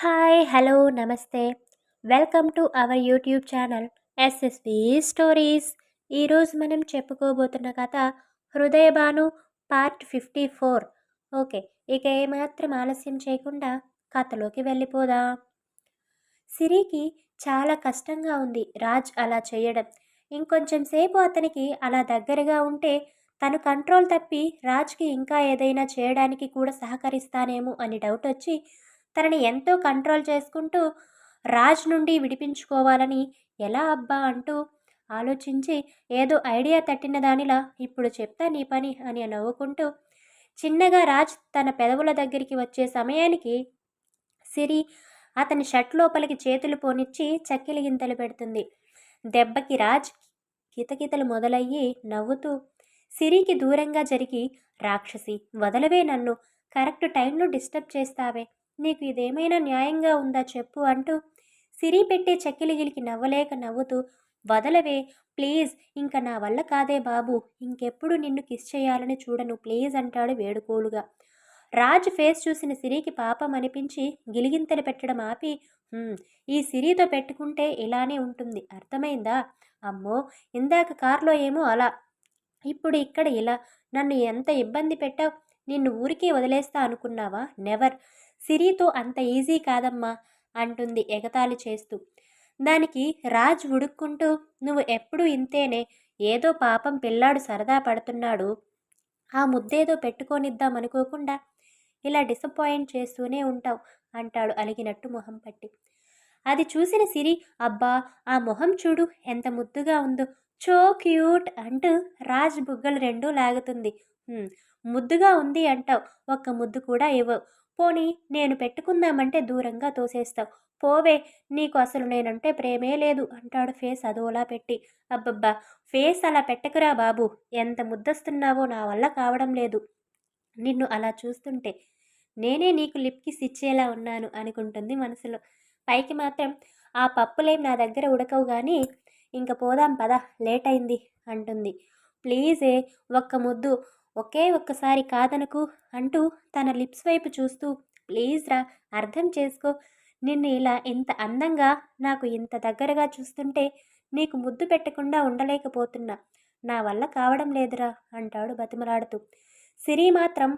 Hi hello namaste. Welcome to our YouTube channel SSV stories ఈరోజు మనం చెప్పుకోబోతున్న కథ Hridayabanu part fifty four. Okay ఇక ఏమాత్రం ఆలస్యం చేయకుండా కథలోకి వెళ్ళిపోదా. సిరికి చాలా కష్టంగా ఉంది రాజ్ అలా చేయడం. ఇంకొంచెం సేపు అతనికి అలా దగ్గరగా ఉంటే తను కంట్రోల్ తప్పి రాజ్కి ఇంకా ఏదైనా చేయడానికి కూడా సహకరిస్తానేమో అని డౌట్ వచ్చి తనని ఎంతో కంట్రోల్ చేసుకుంటూ రాజ్ నుండి విడిపించుకోవాలని ఎలా అబ్బా అంటూ ఆలోచించి ఏదో ఐడియా తట్టిన దానిలా ఇప్పుడు చెప్తా నీ పని అని నవ్వుకుంటూ చిన్నగా రాజ్ తన పెదవుల దగ్గరికి వచ్చే సమయానికి సిరి అతని షర్ట్ లోపలికి చేతులు పోనిచ్చి చక్కెలు గింతలు పెడుతుంది. దెబ్బకి రాజ్ కితకితలు మొదలయ్యి నవ్వుతూ సిరికి దూరంగా జరిగి రాక్షసి వదలవే నన్ను కరెక్ట్ టైంలో డిస్టర్బ్ చేస్తావే నీకు ఇదేమైనా న్యాయంగా ఉందా చెప్పు అంటూ సిరి పెట్టే చెక్కిలిగిలికి నవ్వలేక నవ్వుతూ వదలవే ప్లీజ్ ఇంక నా వల్ల కాదే బాబు ఇంకెప్పుడు నిన్ను కిస్ చేయాలని చూడను ప్లీజ్ అంటాడు వేడుకోలుగా. రాజ్ ఫేస్ చూసిన సిరికి పాపం అనిపించి గిలిగింతలు పెట్టడం ఆపి ఈ సిరితో పెట్టుకుంటే ఇలానే ఉంటుంది అర్థమైందా? అమ్మో ఇందాక కార్లో ఏమో అలా ఇప్పుడు ఇక్కడ ఇలా నన్ను ఎంత ఇబ్బంది పెట్టావు నిన్ను ఊరికే వదిలేస్తా అనుకున్నావా? నెవర్ సిరితో అంత ఈజీ కాదమ్మా అంటుంది ఎగతాళి చేస్తూ. దానికి రాజ్ ఉడుక్కుంటూ నువ్వు ఎప్పుడు ఇంతేనే ఏదో పాపం పిల్లాడు సరదా పడుతున్నాడు ఆ ముద్దేదో పెట్టుకొనిద్దాం అనుకోకుండా ఇలా డిసప్పాయింట్ చేస్తూనే ఉంటావు అంటాడు అలిగినట్టు మొహం పట్టి. అది చూసిన సిరి అబ్బా ఆ మొహం చూడు ఎంత ముద్దుగా ఉందో చో క్యూట్ అంటూ రాజ్ బుగ్గలు రెండూ లాగుతుంది. ముద్దుగా ఉంది అంటావు ఒక్క ముద్దు కూడా ఇవ్వవు పోనీ నేను పెట్టుకుందామంటే దూరంగా తోసేస్తావు. పోవే నీకు అసలు నేనంటే ప్రేమే లేదు అంటాడు ఫేస్ అదోలా పెట్టి. అబ్బబ్బా ఫేస్ అలా పెట్టకురా బాబు ఎంత ముద్దస్తున్నావో నా వల్ల కావడం లేదు. నిన్ను అలా చూస్తుంటే నేనే నీకు లిప్కిస్ ఇచ్చేలా ఉన్నాను అనుకుంటుంది మనసులో. పైకి మాత్రం ఆ పప్పులేం నా దగ్గర ఉడకవు కానీ ఇంక పోదాం పద లేట్ అయింది అంటుంది. ప్లీజే ఒక్క ముద్దు ఒకే ఒక్కసారి కాదనకు అంటూ తన లిప్స్ వైపు చూస్తూ ప్లీజ్ రా అర్థం చేసుకో. నిన్ను ఇలా ఇంత అందంగా నాకు ఇంత దగ్గరగా చూస్తుంటే నీకు ముద్దు పెట్టకుండా ఉండలేకపోతున్నా. నా వల్ల కావడం లేదురా అంటాడు బతిమలాడుతూ. సిరి మాత్రం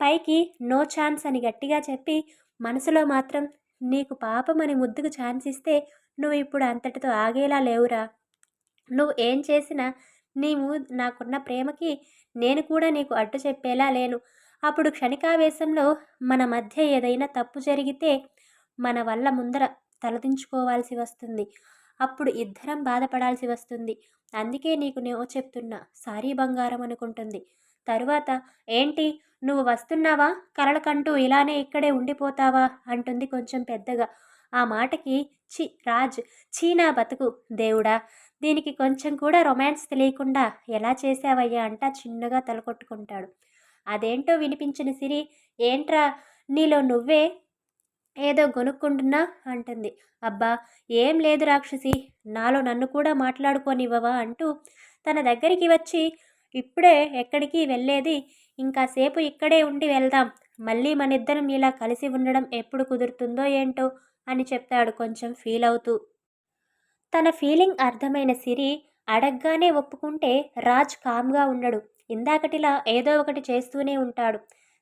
పైకి నో ఛాన్స్ అని గట్టిగా చెప్పి మనసులో మాత్రం నీకు పాపమని ముద్దుకు ఛాన్స్ ఇస్తే నువ్వు ఇప్పుడు అంతటితో ఆగేలా లేవురా. నువ్వు ఏం చేసినా నీవు నాకున్న ప్రేమకి నేను కూడా నీకు అడ్డు చెప్పేలా లేను. అప్పుడు క్షణికావేశంలో మన మధ్య ఏదైనా తప్పు జరిగితే మన వల్ల ముందర తలదించుకోవాల్సి వస్తుంది. అప్పుడు ఇద్దరం బాధపడాల్సి వస్తుంది. అందుకే నీకు నేను చెప్తున్నా సారీ బంగారం అనుకుంటుంది. తరువాత ఏంటి నువ్వు వస్తున్నావా? కలలకంటూ ఇలానే ఇక్కడే ఉండిపోతావా? అంటుంది కొంచెం పెద్దగా. ఆ మాటకి చి రాజ్ చీనా బతుకు దేవుడా దీనికి కొంచెం కూడా రొమాన్స్ తెలియకుండా ఎలా చేసావయ్యా అంట చిన్నగా తలకొట్టుకుంటాడు. అదేంటో వినిపించిన సిరి ఏంట్రా నీలో నువ్వే ఏదో గొనుక్కుంటున్నా? అంటుంది. అబ్బా ఏం లేదు రాక్షసి నాలో నన్ను కూడా మాట్లాడుకోనివ్వవా? అంటూ తన దగ్గరికి వచ్చి ఇప్పుడే ఎక్కడికి వెళ్ళేది? ఇంకాసేపు ఇక్కడే ఉండి వెళ్దాం. మళ్ళీ మన ఇద్దరం ఇలా కలిసి ఉండడం ఎప్పుడు కుదురుతుందో ఏంటో? అని చెప్తాడు కొంచెం ఫీల్ అవుతూ. తన ఫీలింగ్ అర్థమైన సిరి అడగ్గానే ఒప్పుకుంటే రాజ్ కామ్గా ఉండడు. ఇందాకటిలా ఏదో ఒకటి చేస్తూనే ఉంటాడు.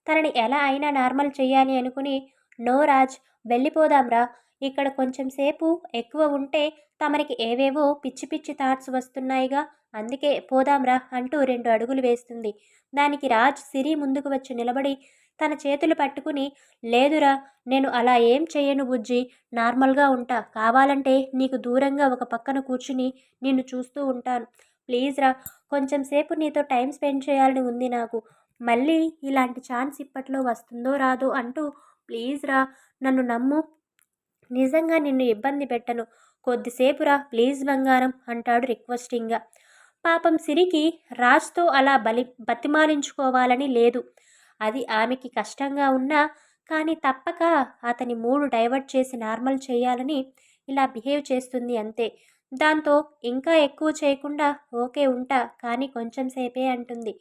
తనని ఎలా అయినా నార్మల్ చేయాలి అనుకుని నో రాజ్ వెళ్ళిపోదాంరా ఇక్కడ కొంచెం సేపు ఎక్కువ ఉంటే తమరికి ఏవేవో పిచ్చి పిచ్చి థాట్స్ వస్తున్నాయిగా. అందుకే పోదాంరా అంటూ రెండు అడుగులు వేస్తుంది. దానికి రాజ్ సిరి ముందుకు వచ్చి నిలబడి తన చేతులు పట్టుకుని లేదురా నేను అలా ఏం చేయను బుజ్జి. నార్మల్గా ఉంటా. కావాలంటే నీకు దూరంగా ఒక పక్కన కూర్చుని నిన్ను చూస్తూ ఉంటాను. ప్లీజ్ రా కొంచెం సేపు నీతో టైం స్పెండ్ చేయాలని ఉంది నాకు. మళ్ళీ ఇలాంటి ఛాన్స్ ఇప్పట్లో వస్తుందో రాదో అంటూ ప్లీజ్ రా నన్ను నమ్ము. నిజంగా నిన్ను ఇబ్బంది పెట్టను. కొద్దిసేపు రా ప్లీజ్ బంగారం అంటాడు రిక్వెస్టింగ్గా. పాపం సిరికి రాజ్తో అలా బలి బతిమాలించుకోవాలని లేదు. అది ఆమెకి కష్టంగా ఉన్నా కానీ తప్పక అతని మూడు డైవర్ట్ చేసి నార్మల్ చేయాలని ఇలా బిహేవ్ చేస్తుంది అంతే. దాంతో ఇంకా ఎక్కువ చేయకుండా ఓకే ఉంటా కానీ కొంచెం సేపే అంటుంది.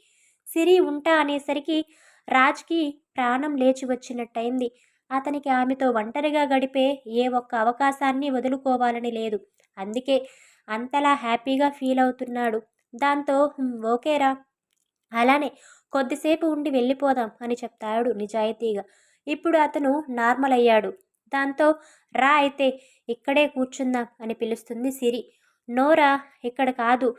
సిరి ఉంటా అనేసరికి రాజ్కి ప్రాణం లేచి వచ్చినట్టయింది. అతనికి ఆమెతో ఒంటరిగా గడిపే ఏ ఒక్క అవకాశాన్ని వదులుకోవాలని లేదు. అందుకే అంతలా హ్యాపీగా ఫీల్ అవుతున్నాడు. దాంతో ఓకేరా. అలానే కొద్దిసేపు ఉండి వెళ్ళిపోదాం అని చెప్తాడు నిజాయితీగా. ఇప్పుడు అతను నార్మల్ అయ్యాడు. దాంతో రా అయితే ఇక్కడే కూర్చుందాం అని పిలుస్తుంది సిరి. నోరా ఇక్కడ కాదు.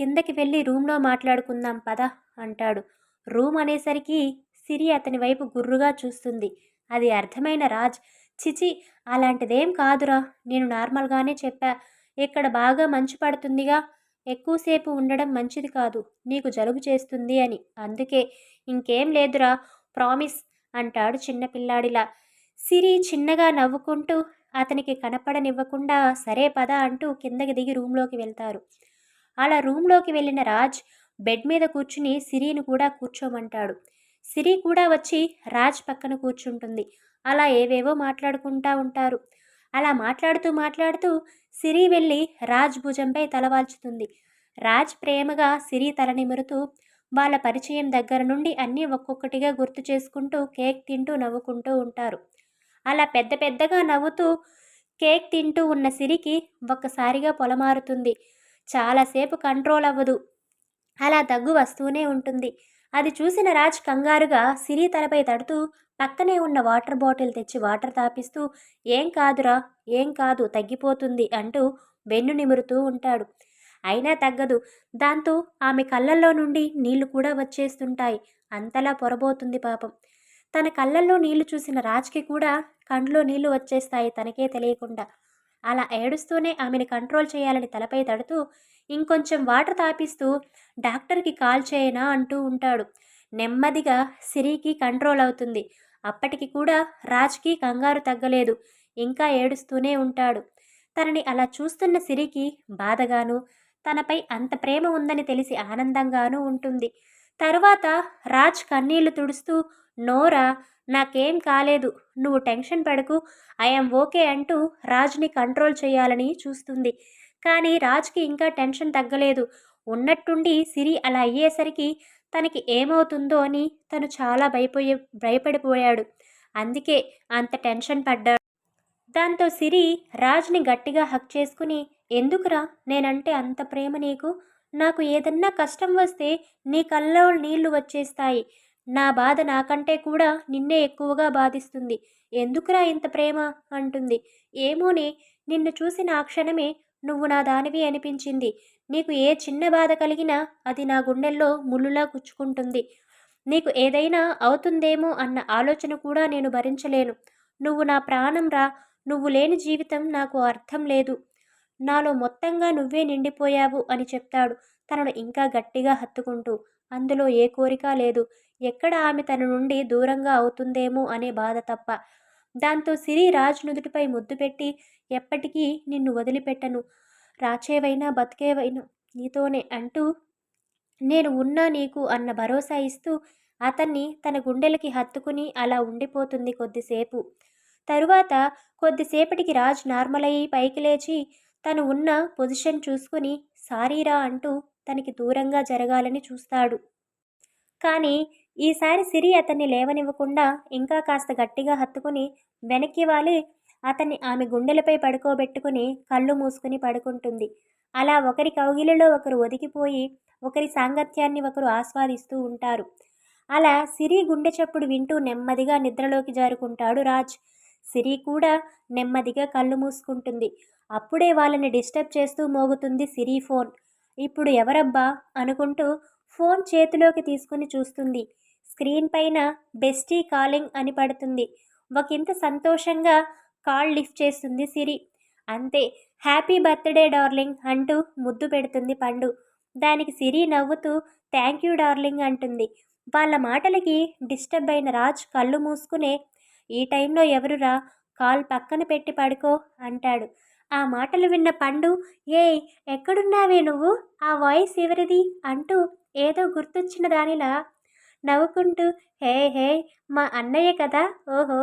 కిందకి వెళ్ళి రూమ్లో మాట్లాడుకుందాం పద అంటాడు. రూమ్ అనేసరికి సిరి అతని వైపు గుర్రుగా చూస్తుంది. అది అర్థమైన రాజ్. చిచి అలాంటిదేం కాదురా. నేను నార్మల్గానే చెప్పా. ఇక్కడ బాగా మంచు పడుతుందిగా. ఎక్కువసేపు ఉండడం మంచిది కాదు. నీకు జలుబు చేస్తుంది అని. అందుకే ఇంకేం లేదురా. ప్రామిస్. అంటాడు చిన్నపిల్లాడిలా సిరి చిన్నగా నవ్వుకుంటూ అతనికి కనపడనివ్వకుండా సరే పద అంటూ కిందకి దిగి రూమ్లోకి వెళ్తారు. అలా రూమ్లోకి వెళ్ళిన రాజ్ బెడ్ మీద కూర్చుని సిరిని కూడా కూర్చోమంటాడు. సిరి కూడా వచ్చి రాజ్ పక్కన కూర్చుంటుంది. అలా ఏవేవో మాట్లాడుకుంటా ఉంటారు. అలా మాట్లాడుతూ మాట్లాడుతూ సిరి వెళ్ళి రాజ్ భుజంపై తలవాల్చుతుంది. రాజ్ ప్రేమగా సిరి తల నిమురుతూ వాళ్ళ పరిచయం దగ్గర నుండి అన్నీ ఒక్కొక్కటిగా గుర్తు చేసుకుంటూ కేక్ తింటూ నవ్వుకుంటూ ఉంటారు. అలా పెద్ద పెద్దగా నవ్వుతూ కేక్ తింటూ ఉన్న సిరికి ఒక్కసారిగా పొలమారుతుంది. చాలాసేపు కంట్రోల్ అవ్వదు. అలా దగ్గు వస్తూనే ఉంటుంది. అది చూసిన రాజ్ కంగారుగా సిరి తలపై తడుతూ పక్కనే ఉన్న వాటర్ బాటిల్ తెచ్చి వాటర్ తాపిస్తూ ఏం కాదురా ఏం కాదు తగ్గిపోతుంది అంటూ వెన్ను నిమురుతూ ఉంటాడు. అయినా తగ్గదు. దాంతో ఆమె కళ్ళల్లో నుండి నీళ్ళు కూడా వచ్చేస్తుంటాయి. అంతలా పొరబోతుంది పాపం. తన కళ్ళల్లో నీళ్ళు చూసిన రాజ్కి కూడా కండ్లో నీళ్ళు వచ్చేస్తాయి తనకే తెలియకుండా. అలా ఏడుస్తూనే ఆమెను కంట్రోల్ చేయాలని తలపై తడుతూ ఇంకొంచెం వాటర్ తాపిస్తూ డాక్టర్కి కాల్ చేయనా అంటూ ఉంటాడు. నెమ్మదిగా సిరికి కంట్రోల్ అవుతుంది. అప్పటికి కూడా రాజ్కి కంగారు తగ్గలేదు. ఇంకా ఏడుస్తూనే ఉంటాడు. తనని అలా చూస్తున్న సిరికి బాధగాను తనపై అంత ప్రేమ ఉందని తెలిసి ఆనందంగానూ ఉంటుంది. తరువాత రాజ్ కన్నీళ్ళు తుడుస్తూ నోరా నాకేం కాలేదు. నువ్వు టెన్షన్ పడకు. ఐఎమ్ ఓకే అంటూ రాజ్ని కంట్రోల్ చేయాలని చూస్తుంది. కానీ రాజ్కి ఇంకా టెన్షన్ తగ్గలేదు. ఉన్నట్టుండి సిరి అలా అయ్యేసరికి తనకి ఏమవుతుందో అని తను చాలా భయపోయే భయపడిపోయాడు. అందుకే అంత టెన్షన్ పడ్డాడు దాంతో సిరి రాజ్ని గట్టిగా హక్ చేసుకుని ఎందుకురా? నేనంటే అంత ప్రేమ నీకు? నాకు ఏదన్నా కష్టం వస్తే నీ కళ్ళలో నీళ్ళు వచ్చేస్తాయి. నా బాధ నాకంటే కూడా నిన్నే ఎక్కువగా బాధిస్తుంది. ఎందుకురా ఇంత ప్రేమ? అంటుంది. ఏమోనే నిన్ను చూసిన ఆ క్షణమే నువ్వు నా దానివి అనిపించింది. నీకు ఏ చిన్న బాధ కలిగినా అది నా గుండెల్లో ముళ్ళులా గుచ్చుకుంటుంది. నీకు ఏదైనా అవుతుందేమో అన్న ఆలోచన కూడా నేను భరించలేను. నువ్వు నా ప్రాణం రా. నువ్వు లేని జీవితం నాకు అర్థం లేదు. నాలో మొత్తంగా నువ్వే నిండిపోయావు అని చెప్తాడు. తనను ఇంకా గట్టిగా హత్తుకుంటూ. అందులో ఏ కోరిక లేదు. ఎక్కడ ఆమె తన నుండి దూరంగా అవుతుందేమో అనే బాధ తప్ప. దాంతో సిరి రాజ్ నుదుటిపై ముద్దు పెట్టి ఎప్పటికీ నిన్ను వదిలిపెట్టను. రాచేవైనా బతికేవైనా నీతోనే అంటూ నేను ఉన్నా నీకు అన్న భరోసా ఇస్తూ అతన్ని తన గుండెలకి హత్తుకుని అలా ఉండిపోతుంది కొద్దిసేపు. తరువాత కొద్దిసేపటికి రాజ్ నార్మల్ అయ్యి పైకి లేచి తను ఉన్న పొజిషన్ చూసుకుని సారీరా అంటూ తనకి దూరంగా జరగాలని చూస్తాడు. కానీ ఈసారి సిరి అతన్ని లేవనివ్వకుండా ఇంకా కాస్త గట్టిగా హత్తుకుని వెనక్కి వాలి. అతన్ని ఆమె గుండెలపై పడుకోబెట్టుకుని కళ్ళు మూసుకుని పడుకుంటుంది. అలా ఒకరి కౌగిలిలో ఒకరు ఒదిగిపోయి ఒకరి సాంగత్యాన్ని ఒకరు ఆస్వాదిస్తూ ఉంటారు. అలా సిరి గుండె చప్పుడు వింటూ నెమ్మదిగా నిద్రలోకి జారుకుంటాడు రాజ్. సిరి కూడా నెమ్మదిగా కళ్ళు మూసుకుంటుంది. అప్పుడే వాళ్ళని డిస్టర్బ్ చేస్తూ మోగుతుంది సిరి ఫోన్. ఇప్పుడు ఎవరబ్బా? అనుకుంటూ ఫోన్ చేతిలోకి తీసుకుని చూస్తుంది. స్క్రీన్ పైన బెస్టీ కాలింగ్ అని పడుతుంది. ఒకంత సంతోషంగా కాల్ లిఫ్ట్ చేస్తుంది సిరి. అంతే హ్యాపీ బర్త్డే డార్లింగ్ అంటూ ముద్దు పెడుతుంది పండు. దానికి సిరి నవ్వుతూ థ్యాంక్ యూ డార్లింగ్ అంటుంది. వాళ్ళ మాటలకి డిస్టర్బ్ అయిన రాజ్ కళ్ళు మూసుకునే ఈ టైంలో ఎవరురా? కాల్ పక్కన పెట్టి పడుకో అంటాడు. ఆ మాటలు విన్న పండు ఏయ్ ఎక్కడున్నావే నువ్వు? ఆ వాయిస్ ఎవరిది? అంటూ ఏదో గుర్తొచ్చిన దానిలా నవ్వుకుంటూ హే హే మా అన్నయ్య కదా? ఓహో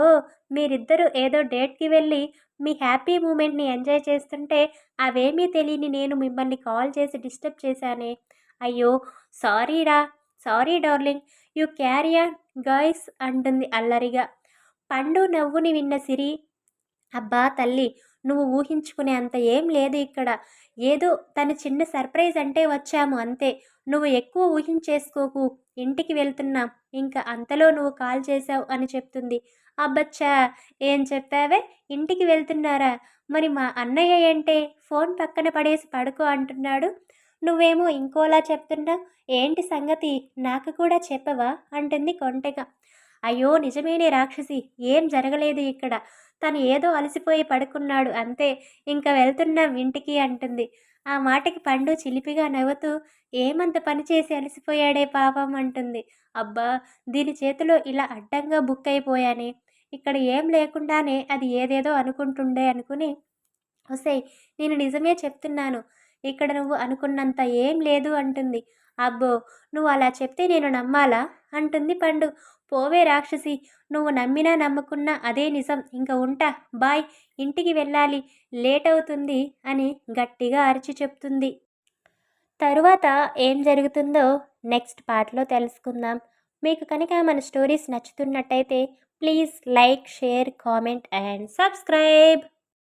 మీరిద్దరూ ఏదో డేట్కి వెళ్ళి మీ హ్యాపీ మూమెంట్ని ఎంజాయ్ చేస్తుంటే అవేమీ తెలియని నేను మిమ్మల్ని కాల్ చేసి డిస్టర్బ్ చేశానే. అయ్యో సారీరా sorry darling you carrier guys అంటుంది అల్లరిగా. పండు నవ్వుని విన్న సిరి అబ్బా తల్లి నువ్వు ఊహించుకునే అంత ఏం లేదు ఇక్కడ. ఏదో తన చిన్న సర్ప్రైజ్ అంటే వచ్చాము అంతే. నువ్వు ఎక్కువ ఊహించేసుకోకు. ఇంటికి వెళ్తున్నా. ఇంకా అంతలో నువ్వు కాల్ చేశావు అని చెప్తుంది. అబ్బచ్చా! ఏం చెప్పావే? ఇంటికి వెళ్తున్నారా? మరి మా అన్నయ్య ఏంటే? ఫోన్ పక్కన పడేసి పడుకో అంటున్నాడు. నువ్వేమో ఇంకోలా చెప్తున్నావు? ఏంటి సంగతి? నాకు కూడా చెప్పవా? అంటుంది కొంటెగా. అయ్యో! నిజమేనే రాక్షసి ఏం జరగలేదు ఇక్కడ. తను ఏదో అలసిపోయి పడుకున్నాడు అంతే. ఇంకా వెళ్తున్నాం ఇంటికి అంటుంది. ఆ మాటకి పండు చిలిపిగా నవ్వుతూ ఏమంత పని చేసి అలసిపోయాడే పాపం అంటుంది. అబ్బా! దీని చేతిలో ఇలా అడ్డంగా బుక్ అయిపోయానే. ఇక్కడ ఏం లేకుండానే అది ఏదేదో అనుకుంటుండే అనుకుని ఒసే నేను నిజమే చెప్తున్నాను. ఇక్కడ నువ్వు అనుకున్నంత ఏం లేదు అంటుంది. అబ్బో! నువ్వు అలా చెప్తే నేను నమ్మాలా? అంటుంది పండు. పోవే రాక్షసి నువ్వు నమ్మినా నమ్ముకున్నా అదే నిజం. ఇంకా ఉంటా బాయ్ ఇంటికి వెళ్ళాలి లేట్ అవుతుంది అని గట్టిగా అరిచి చెప్తుంది. తరువాత ఏం జరుగుతుందో నెక్స్ట్ పార్ట్లో తెలుసుకుందాం. మీకు కనుక మన stories నచ్చుతున్నట్టయితే please like share comment and subscribe.